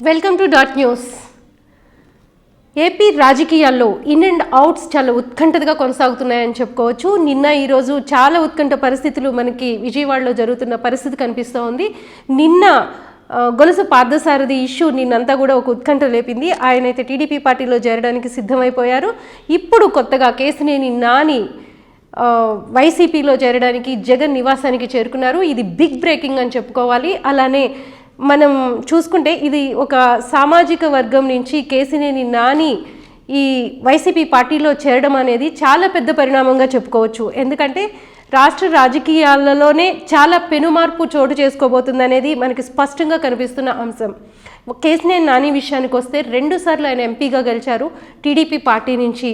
Welcome to dot news AP రాజకీయాల్లో in and outs చాలా ఉత్కంఠగా కొనసాగుతున్నాయని చెప్పుకోవచ్చు. నిన్న ఈరోజు చాలా ఉత్కంఠ పరిస్థితులు మనకి విజయవాడలో జరుగుతున్న పరిస్థితి కనిపిస్తూ ఉంది నిన్న గొలుసు పార్థసారథి ఇష్యూ నిన్నంతా కూడా ఒక ఉత్కంఠ లేపింది. ఆయన అయితే టీడీపీ పార్టీలో చేరడానికి సిద్ధమైపోయారు. ఇప్పుడు కొత్తగా కేసునేని నాని వైసీపీలో చేరడానికి జగన్ నివాసానికి చేరుకున్నారు. ఇది బిగ్ బ్రేకింగ్ అని చెప్పుకోవాలి. అలానే మనం చూసుకుంటే ఇది ఒక సామాజిక వర్గం నుంచి కేసినేని నాని ఈ వైసీపీ పార్టీలో చేరడం అనేది చాలా పెద్ద పరిణామంగా చెప్పుకోవచ్చు. ఎందుకంటే రాష్ట్ర రాజకీయాలలోనే చాలా పెనుమార్పు చోటు చేసుకోబోతుంది అనేది మనకి స్పష్టంగా కనిపిస్తున్న అంశం. కేసినేని నాని విషయానికి వస్తే రెండుసార్లు ఆయన ఎంపీగా గెలిచారు టీడీపీ పార్టీ నుంచి.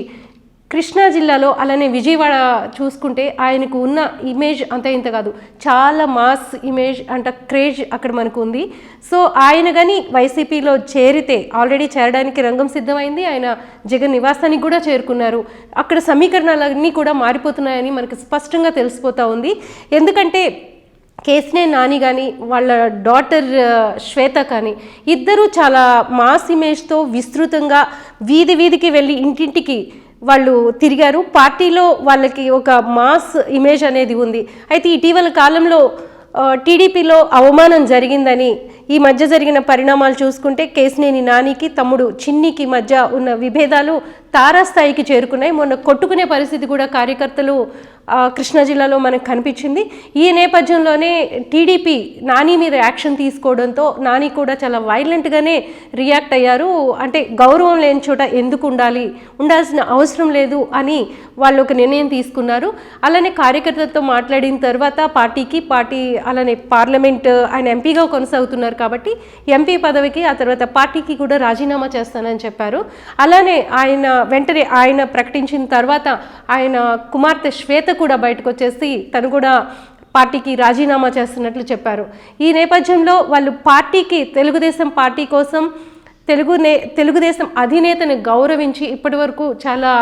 కృష్ణా జిల్లాలో అలానే విజయవాడ చూసుకుంటే ఆయనకు ఉన్న ఇమేజ్ అంత ఇంత కాదు. చాలా మాస్ ఇమేజ్ అంట క్రేజ్ అక్కడ మనకు ఉంది. సో ఆయన కానీ వైసీపీలో చేరితే ఆల్రెడీ చేరడానికి రంగం సిద్ధమైంది. ఆయన జగన్ నివాసానికి కూడా చేరుకున్నారు. అక్కడ సమీకరణాలన్నీ కూడా మారిపోతున్నాయని మనకు స్పష్టంగా తెలిసిపోతూ ఉంది. ఎందుకంటే కేసినే నాని కానీ వాళ్ళ డాటర్ శ్వేత కానీ ఇద్దరూ చాలా మాస్ ఇమేజ్తో విస్తృతంగా వీధి వీధికి వెళ్ళి ఇంటింటికి వాళ్ళు తిరిగారు. పార్టీలో వాళ్ళకి ఒక మాస్ ఇమేజ్ అనేది ఉంది. అయితే ఇటీవల కాలంలో టీడీపీలో అవమానం జరిగిందని ఈ మధ్య జరిగిన పరిణామాలు చూసుకుంటే కేసినేని నానికి తమ్ముడు చిన్నికి మధ్య ఉన్న విభేదాలు తారాస్థాయికి చేరుకున్నాయి. మొన్న కొట్టుకునే పరిస్థితి కూడా కార్యకర్తలు కృష్ణా జిల్లాలో మనకు కనిపించింది. ఈ నేపథ్యంలోనే టీడీపీ నాని మీద యాక్షన్ తీసుకోవడంతో నాని కూడా చాలా వైలెంట్గానే రియాక్ట్ అయ్యారు. అంటే గౌరవం లేని చోట ఎందుకు ఉండాలి ఉండాల్సిన అవసరం లేదు అని వాళ్ళు ఒక నిర్ణయం తీసుకున్నారు. అలానే కార్యకర్తలతో మాట్లాడిన తర్వాత పార్టీకి పార్టీ అలానే పార్లమెంట్ ఆయన ఎంపీగా కొనసాగుతున్నారు కాబట్టి ఎంపీ పదవికి ఆ తర్వాత పార్టీకి కూడా రాజీనామా చేస్తానని చెప్పారు. అలానే ఆయన వెంటనే ఆయన ప్రకటించిన తర్వాత ఆయన కుమార్తె శ్వేత కూడా బయటకు వచ్చేసి తను కూడా పార్టీకి రాజీనామా చేస్తున్నట్లు చెప్పారు. ఈ నేపథ్యంలో వాళ్ళు పార్టీకి తెలుగుదేశం పార్టీ కోసం తెలుగు నే తెలుగుదేశం అధినేతను గౌరవించి ఇప్పటి వరకు చాలా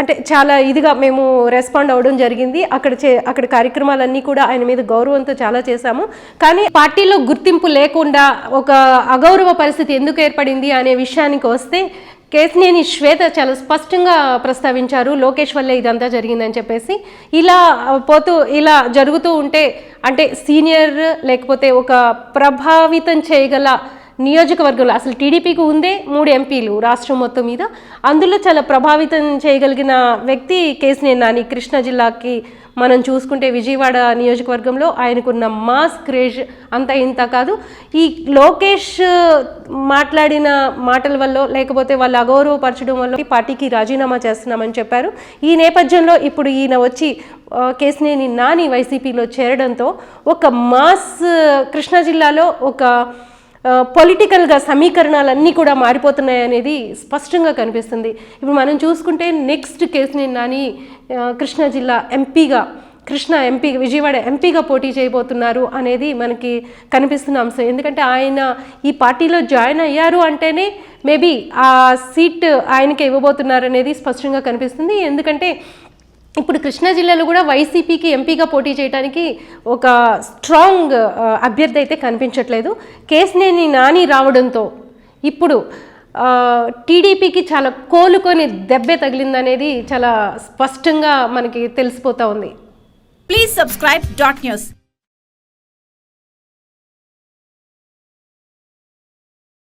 అంటే చాలా ఇదిగా మేము రెస్పాండ్ అవ్వడం జరిగింది. అక్కడ చే అక్కడ కార్యక్రమాలన్నీ కూడా ఆయన మీద గౌరవంతో చాలా చేశాము. కానీ పార్టీలో గుర్తింపు లేకుండా ఒక అగౌరవ పరిస్థితి ఎందుకు ఏర్పడింది అనే విషయానికి వస్తే కేసినేని శ్వేత చాలా స్పష్టంగా ప్రస్తావించారు లోకేష్ వల్లే ఇదంతా జరిగిందని చెప్పేసి. ఇలా పోతూ ఇలా జరుగుతూ ఉంటే అంటే సీనియర్ లేకపోతే ఒక ప్రభావితం చేయగల నియోజకవర్గంలో అసలు టీడీపీకి ఉందే మూడు ఎంపీలు రాష్ట్రం మొత్తం మీద. అందులో చాలా ప్రభావితం చేయగలిగిన వ్యక్తి కేసినేని నాని. కృష్ణా జిల్లాకి మనం చూసుకుంటే విజయవాడ నియోజకవర్గంలో ఆయనకున్న మాస్ క్రేజ్ అంత ఇంత కాదు. ఈ లోకేష్ మాట్లాడిన మాటల వల్ల లేకపోతే వాళ్ళు అగౌరవపరచడం వల్ల ఈ పార్టీకి రాజీనామా చేస్తున్నామని చెప్పారు. ఈ నేపథ్యంలో ఇప్పుడు ఈయన వచ్చి కేసినేని నాని వైసీపీలో చేరడంతో ఒక మాస్ కృష్ణా జిల్లాలో ఒక పొలిటికల్గా సమీకరణాలన్నీ కూడా మారిపోతున్నాయి అనేది స్పష్టంగా కనిపిస్తుంది. ఇప్పుడు మనం చూసుకుంటే నెక్స్ట్ కేసుని నాని కృష్ణా జిల్లా ఎంపీగా కృష్ణ ఎంపీ విజయవాడ ఎంపీగా పోటీ చేయబోతున్నారు అనేది మనకి కనిపిస్తున్న అంశం. ఎందుకంటే ఆయన ఈ పార్టీలో జాయిన్ అయ్యారు అంటేనే మేబీ ఆ సీట్ ఆయనకి ఇవ్వబోతున్నారు అనేది స్పష్టంగా కనిపిస్తుంది. ఎందుకంటే ఇప్పుడు కృష్ణా జిల్లాలో కూడా వైసీపీకి ఎంపీగా పోటీ చేయడానికి ఒక స్ట్రాంగ్ అభ్యర్థి అయితే కనిపించట్లేదు. కేసినేని నాని రావడంతో ఇప్పుడు టీడీపీకి చాలా కోలుకొని దెబ్బే తగిలిందనేది చాలా స్పష్టంగా మనకి తెలిసిపోతా ఉంది. Please subscribe dot news